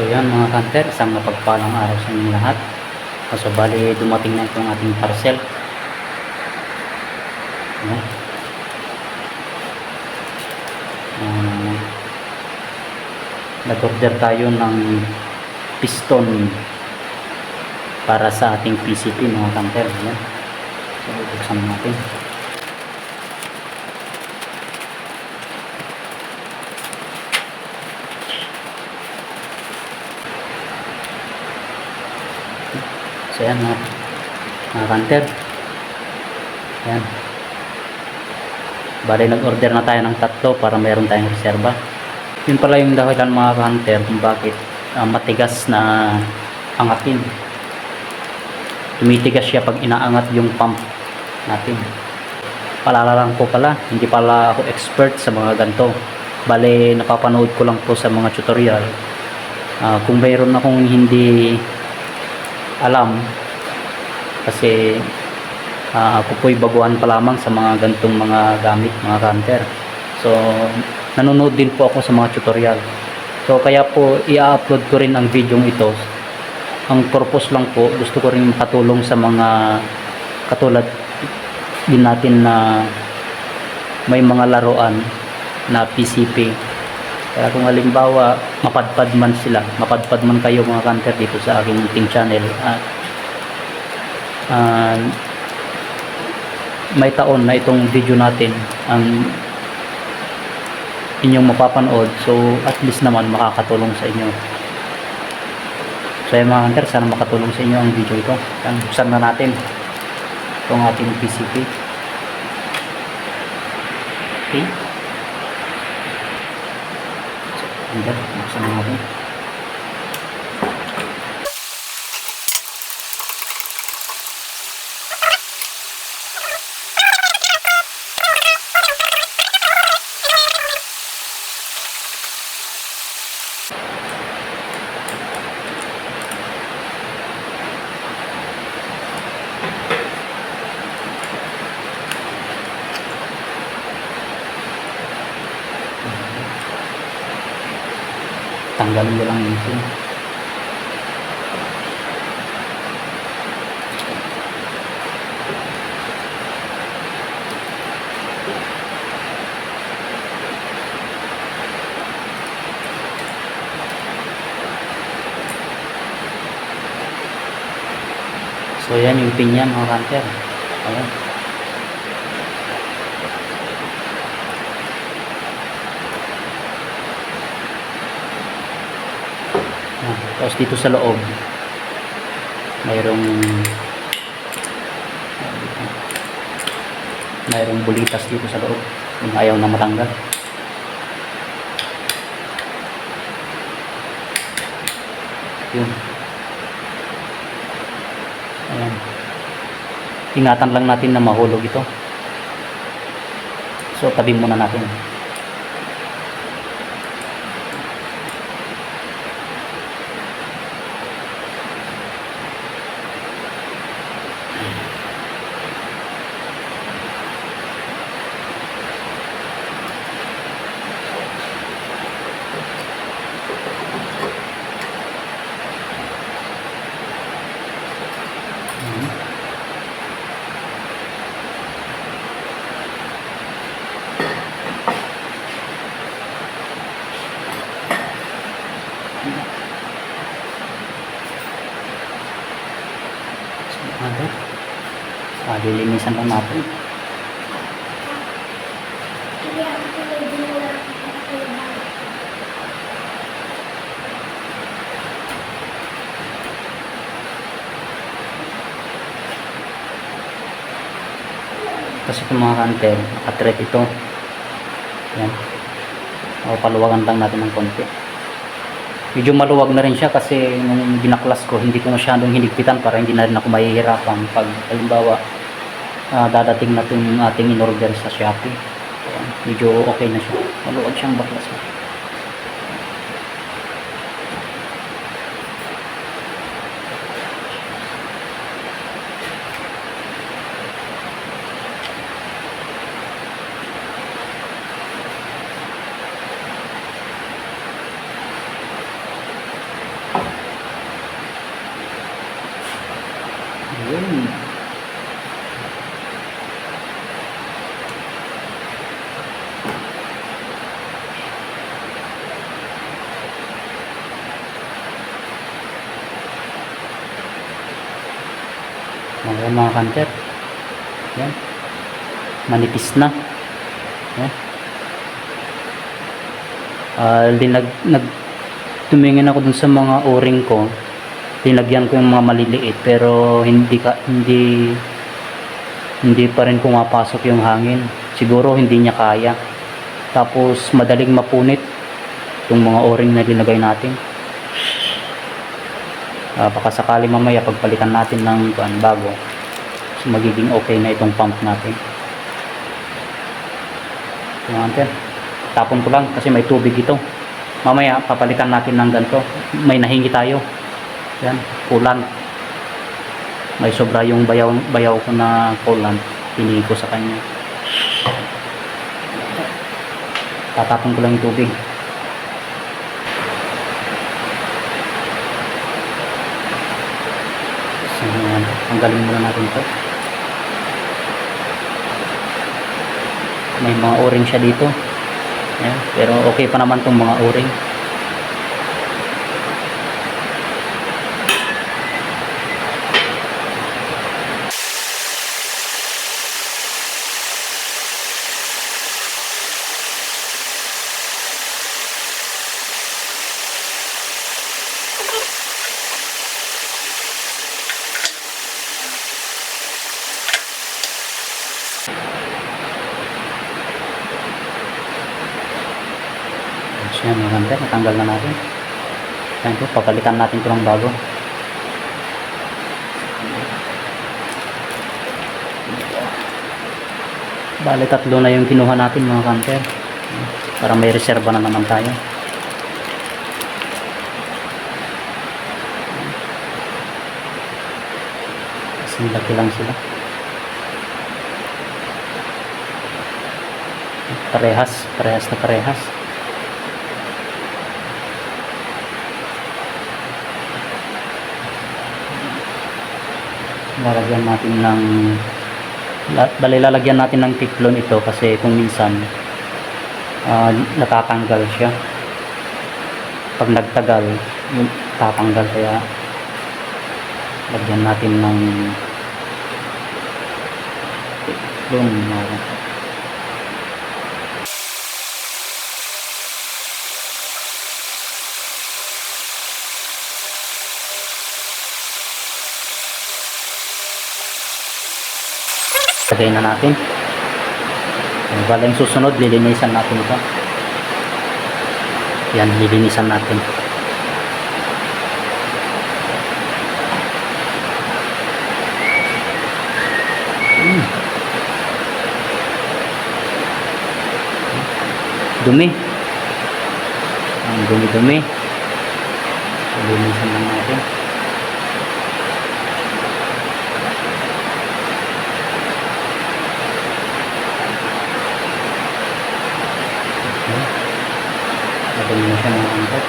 So yan mga kanter, isang mapagpalang araw sa inyong lahat. So bali dumating na itong ating parcel. Ayan. Ah, nag-order tayo ng piston para sa ating PCP mga kanter. Ayan. So buksan natin. So yan mga, mga kanter. Yan. Bali nag-order na tayo ng tatlo para mayroon tayong reserba. Yun pala yung dahilan mga kanter kung bakit ah, matigas na angatin. Tumitigas siya pag inaangat yung pump natin. Palala lang po pala, hindi pala ako expert sa mga ganito. Bale, napapanood ko lang po sa mga tutorial. Ah, kung mayroon akong hindi alam kasi ah, ako po'y baguhan pa lamang sa mga gantong mga gamit, mga counter. So, nanonood din po ako sa mga tutorial. So, kaya po i-upload ko rin ang video ito. Ang purpose lang po, gusto ko rin patulong sa mga katulad din natin na may mga laruan na PCP. Kaya kung halimbawa, mapadpad man sila, mapadpad man kayo mga counter dito sa aking team channel, at ah, may taon na itong video natin ang inyong mapapanood so at least naman makakatulong sa inyo. So yung mga hunter sana makatulong sa inyo ang video ito. Yan, buksan na natin itong ating PCP okay so, hunter, buksan na natin tanggalin ko yung sim So yan yung pin. Tapos dito sa loob mayroong mayroong bulitas dito sa loob kung ayaw na matanggal. Yun. Ayan. Ingatan lang natin na mahulog ito. So, tabi muna natin. Ayan. Ano? Ah, lilinisan lang natin. Kasi kung mga kanter, nakatret ito. Yan. O, paluwagan lang natin ng konti. Medyo maluwag na rin siya kasi nung binaklas ko, hindi ko masyadong hinigpitan para hindi na rin ako mahihirapan pag halimbawa ah, dadating na itong ating in-order sa Shopee. Ayan, medyo okay na siya. Maluwag siyang baklas. Yun. Mga mga kanter. Yan. Manipis na. Yan. Ah, linag, nag, tumingin ako dun sa mga o-ring ko. Tinagyan ko yung mga maliliit pero hindi ka hindi hindi pa rin pumapasok yung hangin. Siguro hindi niya kaya. Tapos madaling mapunit yung mga o-ring na linagay natin. Ah, baka sakali mamaya pagpalitan natin ng kuan bago so, magiging okay na itong pump natin. Yung. Tapon ko lang kasi may tubig ito. Mamaya papalitan natin ng ganito. May nahingi tayo. Yan, kulan. May sobra yung bayaw, bayaw ko na kulan. Pinili ko sa kanya. Tatapon ko lang yung tubig. So, yan. Tanggalin muna natin ito. May mga o-ring siya dito. Yan. Pero okay pa naman tong mga o-ring. So yan, natanggal na natin. Yan po, papalitan natin ito ng bago. Bale, tatlo na yung kinuha natin mga hunter. Para may reserva na naman tayo. Kasi laki lang sila. Parehas, parehas na parehas. Lalagyan natin ng bali lalagyan natin ng tiklon ito kasi kung minsan ah, natatanggal siya. Pag nagtagal tatanggal. Kaya lagyan natin ng tiklon mga Lagay na natin. Ang bala yung susunod, lilinisan natin ito. Yan, lilinisan natin. Hmm. Dumi. Ang dumi-dumi. Lilinisan lang natin. Madali na siya mga angkat.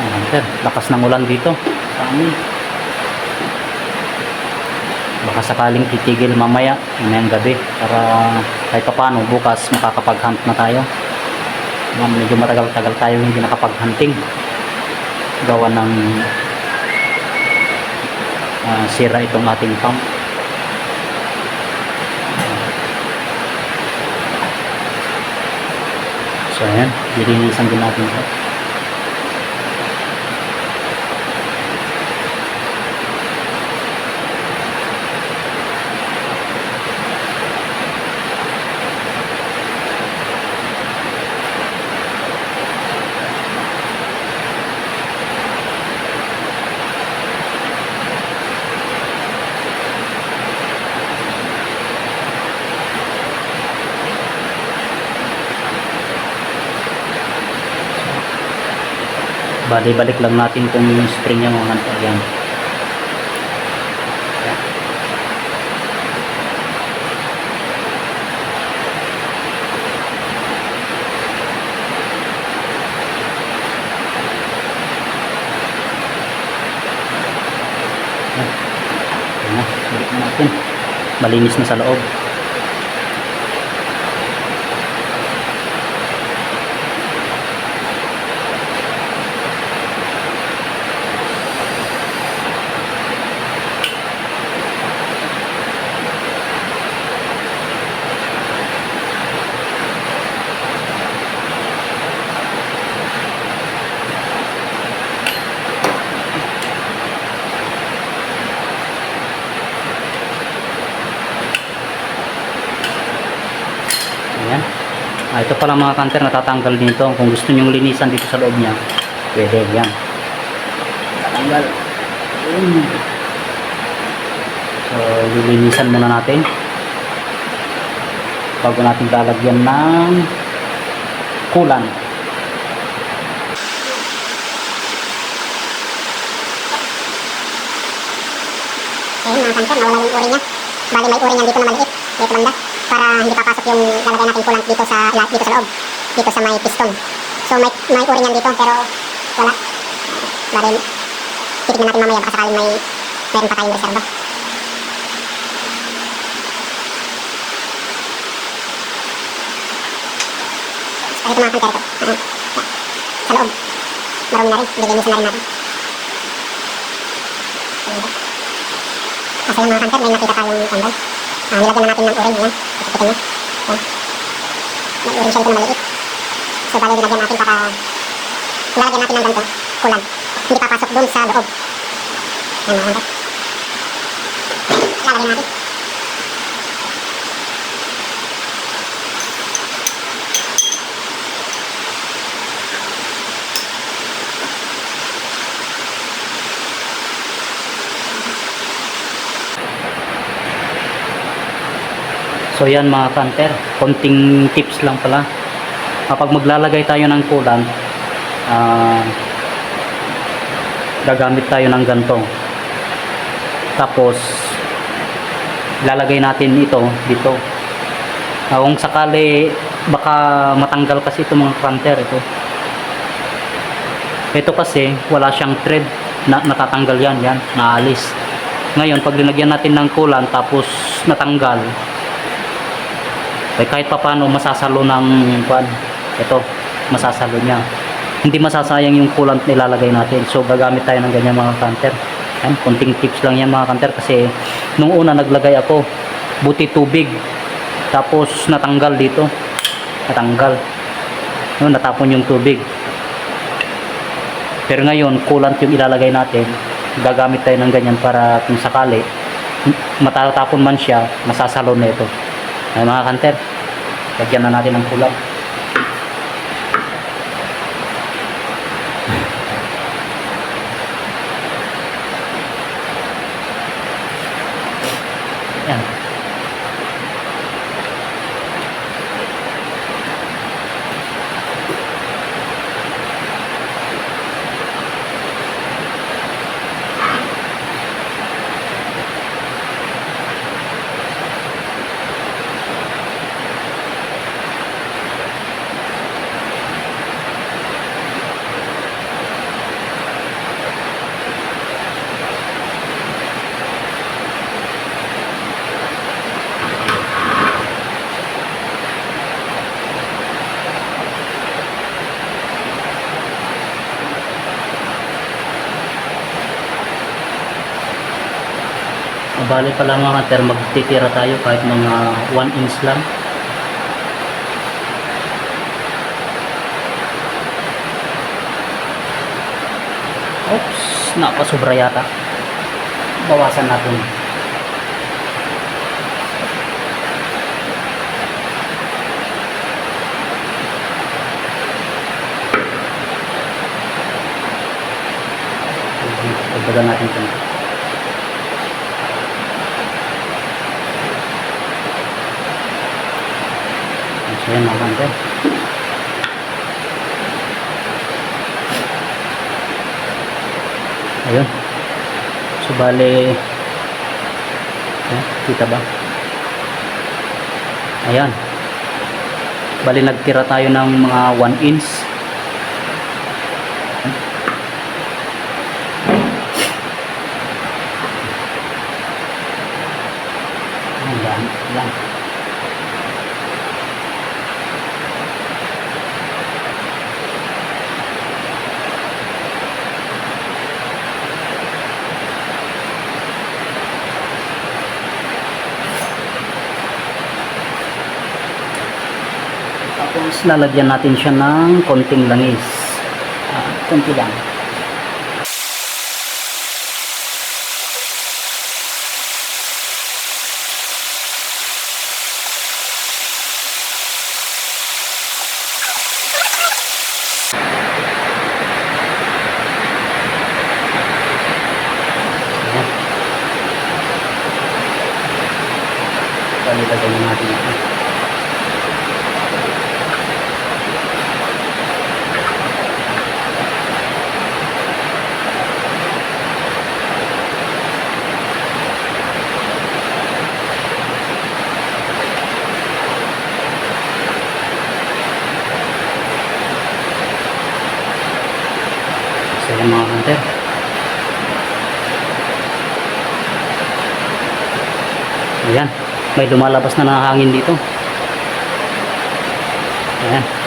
Ayan, sir. Lakas ng ulan dito sa amin. Baka sakaling titigil mamaya, mamayang gabi, para kahit pa paano, bukas makakapag-hunt na tayo. Medyo matagal-tagal tayo hindi nakapag-hunting. Gawa ng ah, sira itong ating pump. So ayan, dilinisan din natin ito. Bali, balik lang natin kung spring niya mga kanter. Yan. Yan na, balik na natin. Malinis na sa loob. Ayan. Ah, ito pala mga kanter natatanggal dito. Kung gusto nyong linisan dito sa loob niya, pwede yan. Tatanggal. So, lilinisan muna natin. Bago natin lalagyan ng kulan. Ayun mga kanter, nawala yung uri niya. Bali may uri niyan dito na maliit, dito banda, para hindi papasok yung lalagay natin coolant dito sa dito sa loob, dito sa may piston. So may may uri niyan dito pero wala. Bali titignan natin mamaya baka sakaling may meron pa tayong reserva. Kahit mga kanter ito. Sa loob. Marami na rin. Lilinisan na rin natin. Kasi yung mga kanter, may nakita tayong tanggal. Ah, nilagyan na natin ng uring, ayan. Itipitin niya. Ayan. May uring siya dito na maliit. So, bali nilagyan natin para lalagyan natin ng ganito, kulan. Hindi papasok dun sa loob. Ayan kanter. Lalagyan natin. So yan mga kanter, konting tips lang pala. Kapag maglalagay tayo ng kulan, ah, gagamit tayo ng ganto. Tapos, lalagay natin ito dito. Ah, kung sakali, baka matanggal kasi ito mga kanter ito. Ito kasi, wala siyang thread na natatanggal yan, yan, naalis. Ngayon, pag linagyan natin ng kulan tapos natanggal, eh, kahit papano masasalo ng kuan ito masasalo niya. Hindi masasayang yung coolant na ilalagay natin. So gagamit tayo ng ganyan mga kanter yan, konting tips lang yan mga kanter kasi nung una naglagay ako buti tubig. Tapos natanggal dito. Natanggal. No, natapon yung tubig. Pero ngayon coolant yung ilalagay natin. Gagamit tayo ng ganyan para kung sakali matatapon man siya masasalo na ito. Ay mga kanter, lagyan na natin ng kulang. Bali pala mga ter, magtitira tayo kahit mga 1 inch lang. Oops, napasobra yata. Bawasan natin. Dagdagan natin ito. So yan mga kanto. ayun so bale ayan, kita ba? Ayan. Bali nagtira tayo ng mga 1 inch ang dami lang Tapos lalagyan natin siya ng konting langis. Ah, konti lang. Ayan. Palilagay na natin ito. So yan mga hunter. Ayan. May lumalabas na ng hangin dito. Ayan.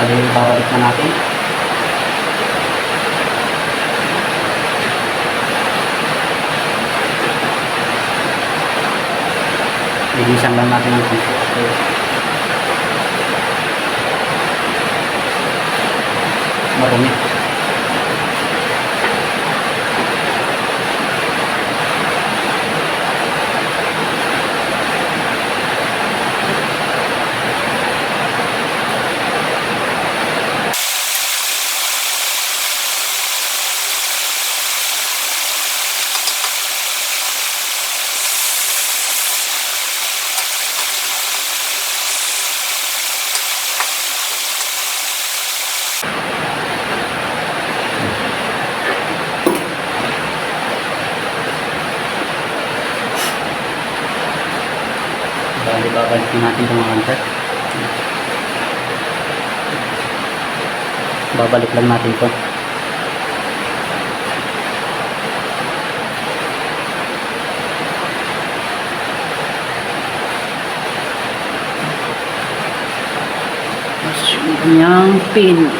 Bali, babalik na natin. Linisan lang natin ang konti. Okay. Marumi. Bali, babalik na natin itong mga hunter. Babalik lang natin. Tapos yung pin.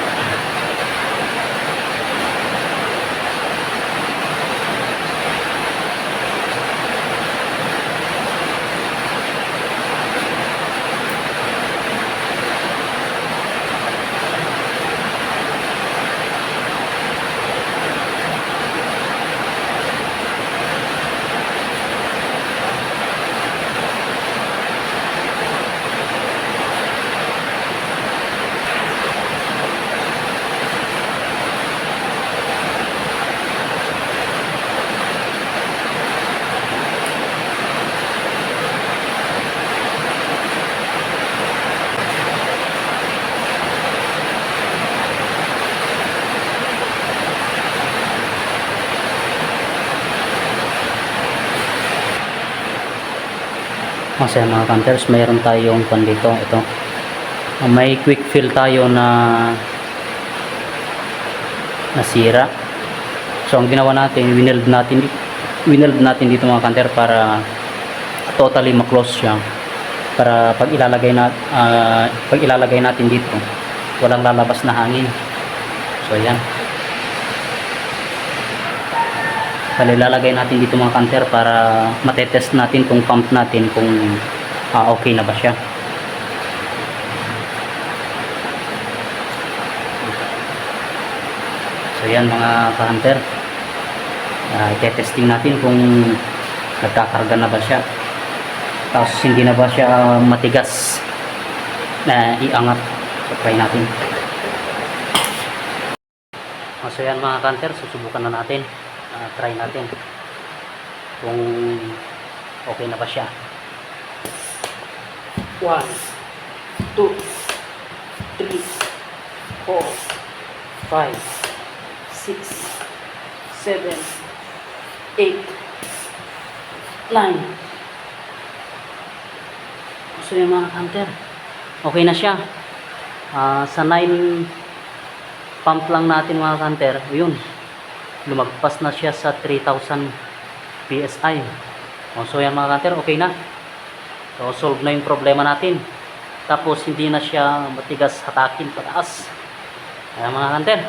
Kasi mga counters, mayroon tayong pan. Ito. May quick fill tayo na nasira. So, ang ginawa natin, wineld natin wineld natin dito mga kanter para totally ma-close siya. Para pag ilalagay na ah, pag ilalagay natin dito, walang lalabas na hangin. So, ayan. Bali, lalagay natin dito mga kanter para matetest natin kung pump natin kung ah, okay na ba siya. So yan mga ka-hunter. Uh, testing natin kung nagkakarga na ba siya. Tapos hindi na ba siya matigas na iangat. So try natin. Ah, So yan mga ka-hunter, susubukan na natin. Ah, try natin kung okay na ba siya. 1, 2, 3, 4, 5, 6, 7, 8, 9. So yung mga hunter, okay na siya. Ah, sa 9 pump lang natin mga hunter, yun, lumagpas na siya sa 3,000 PSI. O, so yan mga hunter, okay na. So solve na yung problema natin. Tapos hindi na siya matigas hatakin pataas. Ayan mga hunter,